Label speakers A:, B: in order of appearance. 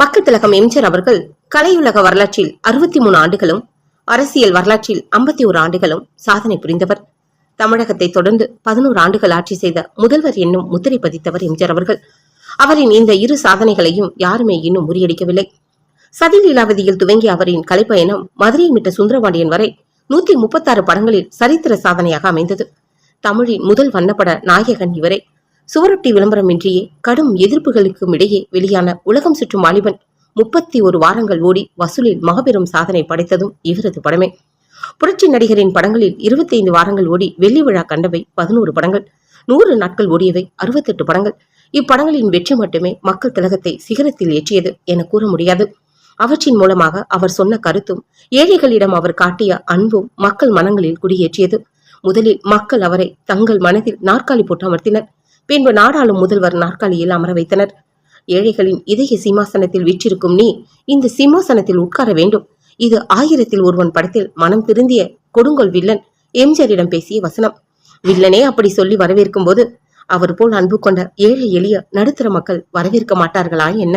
A: மக்கள் திலகம் எம்ஜிஆர் அவர்கள் கலையுலக வரலாற்றில் அறுபத்தி மூணு ஆண்டுகளும் அரசியல் வரலாற்றில் ஐம்பத்தி ஒரு ஆண்டுகளும் சாதனை புரிந்தவர். தமிழகத்தை தொடர்ந்து பதினோரு ஆண்டுகள் ஆட்சி செய்த முதல்வர் என்னும் முத்திரை பதித்தவர் எம்ஜிஆர் அவர்கள். அவரின் இந்த இரு சாதனைகளையும் யாருமே இன்னும் முறியடிக்கவில்லை. சதி லீலாவதியில் துவங்கிய அவரின் கலைப்பயணம் மதுரையை விட்ட சுந்தரபாண்டியன் வரை நூத்தி முப்பத்தாறு படங்களில் சரித்திர சாதனையாக அமைந்தது. தமிழின் முதல் வண்ணப்பட நாயகன் இவரே. சுவரொட்டி விளம்பரமின்றியே கடும் எதிர்ப்புகளுக்கும் இடையே வெளியான உலகம் சுற்றும் வாலிபன் முப்பத்தி ஒரு வாரங்கள் ஓடி வசூலில் மாபெரும் சாதனை படைத்ததும் இவரது படமே. புரட்சி நடிகரின் படங்களில் 25 வாரங்கள் ஓடி வெள்ளி விழா கண்டவை பதினோரு படங்கள் நூறு நாட்கள் ஓடியவை அறுபத்தெட்டு படங்கள். இப்படங்களின் வெற்றி மட்டுமே மக்கள் திலகத்தை சிகரத்தில் ஏற்றியது என கூற முடியாது. அவற்றின் மூலமாக அவர் சொன்ன கருத்தும் ஏழைகளிடம் அவர் காட்டிய அன்பும் மக்கள் மனங்களில் குடியேற்றியது. முதலில் மக்கள் அவரை தங்கள் மனதில் நாற்காலி போட்டு அமர்த்தினர். பின்பு நாடாளும் முதல்வர் நாற்காலியில் அமர வைத்தனர். ஏழைகளின் இதய சிம்மாசனத்தில் வீற்றிருக்கும் நீ இந்த சிம்மாசனத்தில் உட்கார வேண்டும். இது ஆயிரத்தில் ஒருவன் படத்தில் மனம் திருந்திய கொடுங்கோல் வில்லன் எம்ஜிஆரிடம் பேசிய வசனம். வில்லனே அப்படி சொல்லி வரவேற்கும் போது அவர் போல் அன்பு கொண்ட ஏழை எளிய நடுத்தர மக்கள் வரவேற்க மாட்டார்களா என்ன?